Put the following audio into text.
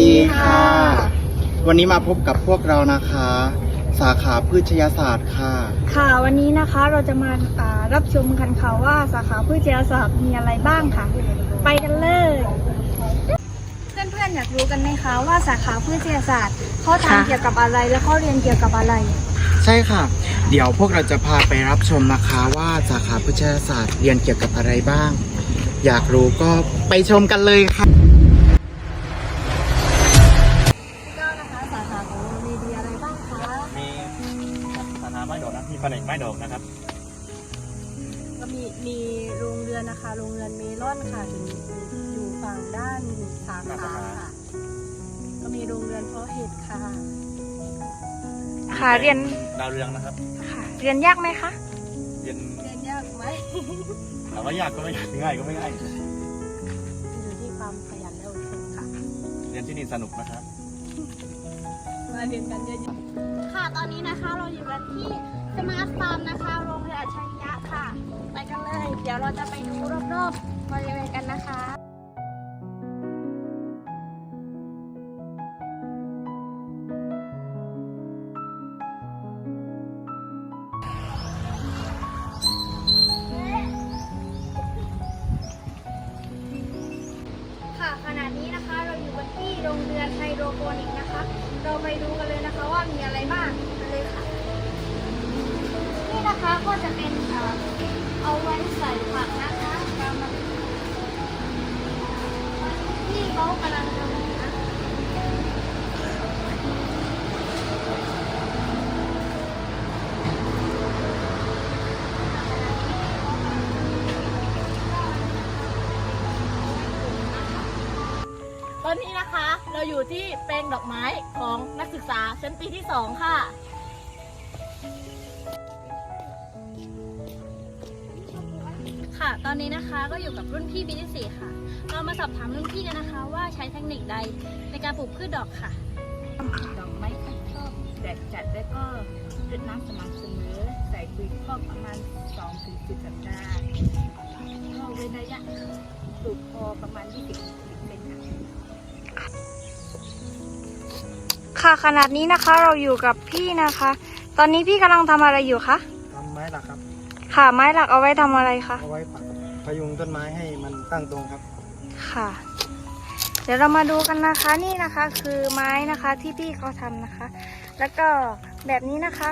ดีค่ะ วันนี้มาพบกับพวกเรานะคะ สาขาพืชยศาสตร์ค่ะ ค่ะวันนี้นะคะเราจะมาอ่ารับชมกันค่ะว่าสาขาพืชวิทยาศาสตร์มีอะไรบ้างค่ะ ไปกันเลย เพื่อนๆอยากรู้กันไหมคะว่าสาขาพืชวิทยาศาสตร์เขาค่ะ ทำเกี่ยวกับอะไรและเขาเรียนเกี่ยวกับอะไร ใช่ค่ะ เดี๋ยวพวกเราจะพาไปรับชมนะคะว่าสาขาพืชยศาสตร์เรียนเกี่ยวกับอะไรบ้าง อยากรู้ก็ไปชมกันเลยค่ะ ดอกนะมีแผนกไม้ดอกนะครับ ก็มีมีโรงเรือนนะคะโรงเรือนเมลอนค่ะอยู่อยู่ฝั่งด้านสาขาค่ะ ก็มีโรงเรือนเพาะเห็ดค่ะค่ะเรียนดาวเรืองนะครับ ค่ะ เรียนยากไหมคะ เรียนเรียนยากไหมถามว่ายากก็ไม่ยากง่ายก็ไม่ง่าย อยู่ที่ความขยันและอดทนค่ะ เรียนที่นี่สนุกนะครับ มาเรียนกันเยอะค่ะตอนนี้นะคะเราอยู่กันที่สมาร์ทฟาร์มนะคะโรงเรียนอัจฉริยะค่ะ ไปกันเลย เดี๋ยวเราจะไปดูรอบๆบริเวณกันนะคะค่ะขณะนี้นะคะเราอยู่กันที่โรงเรือนไฮโดรโปนิกนะคะ เราไปดูกันเลยนะคะว่ามีอะไรบ้างกันเลยค่ะ นี่นะคะก็จะเป็นเอาไว้ใส่ผักนะคะที่เขากำลังทำ อนนี้นะคะ เราอยู่ที่แปลงดอกไม้ของนักศึกษาชั้นปีที่สองค่ะ ค่ะ ตอนนี้นะคะก็อยู่กับรุ่นพี่ปีที่สี่ค่ะ เรามาสอบถามรุ่นพี่กันนะคะ ว่าใช้เทคนิคใดในการปลูกพืชดอกค่ะ ดอกไม้ที่ชอบแดดจัดแล้วก็รดน้ำสม่ำเสมอใส่ปุ๋ยคอกประมาณ2ถึง10สัปดาห์ก็เว้นระยะปลูกพอประมาณ20 ค่ะขนาดนี้นะคะเราอยู่กับพี่นะคะ ตอนนี้พี่กำลังทำอะไรอยู่คะทำไม้หลักครับ ค่ะไม้หลักเอาไว้ทำอะไรคะเอาไว้ปักพยุงต้นไม้ให้มันตั้งตรงครับ ค่ะ เดี๋ยวเรามาดูกันนะคะนี่นะคะคือไม้นะคะที่พี่เขาทำนะคะ แล้วก็แบบนี้นะคะ